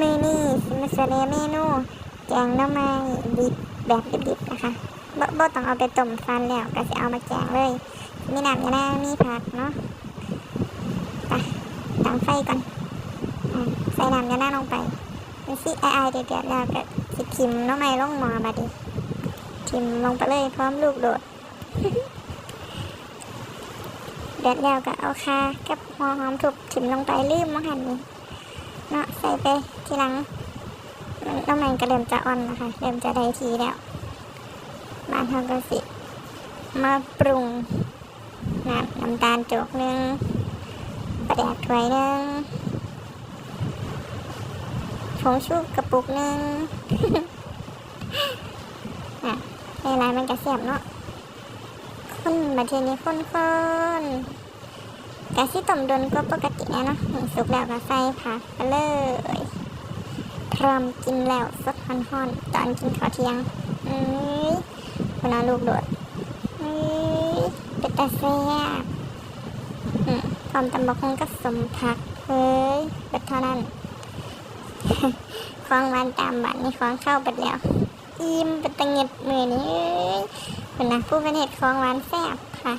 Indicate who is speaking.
Speaker 1: มือนี่สิมาเสนอเมนูแกงหน่อไม้ดิบแบบดิบๆนะคะบ่บ่ต้องเอาไปต้มฟันแล้วก็จะเอามาแกงเลย มีน้ำยานามีผักเนาะไปตั้งไฟก่อนใส่น้ำยานาลงไปมันสิไอไอายๆเดือดแล้วก็สิทิมหน้อไม้ลงหมอบัดนี้ทิมลงไปเลยพร้อมลูกโดดเดือดแล้วก็เอาคากับหัวหอมถูกทิมลงไปลืมมังหันนี่ เนาะใส่ไปทีหลังน้องไม้ก็เริ่มจะอ่อนนะคะเริ่มจะได้ทีแล้วบ้านทำก็สิ มาปรุงน้ำน้ำตาลโจกหนึ่งปลาแดกถ้วยหนึ่งผงชูกระปุกหนึ่งอะในร้านมันกระเสียบเนาะคนบัดเทนี้คนคน กะสิต้มดนก็ปกตินะเนาะสุกแล้วก็ใส่ผักไปเลย พร้อมกินแล้วสดฮ้อนๆตอนกินข้าวเที่ยงเอ้ยคนเอาลูกโดดเฮ้ยเป็นตาแซ่บอืมพร้อมตำบักฮงก็สมผักเฮ้ยเป็นเท่านั้นควางวานตามบ้านนี่ควางเข้าไปแล้วอิ่มเป็นตะเงียบมือนี้เอ้ยเป็นนะผู้เป็นเห็ดควางวานแซ่บค่ะ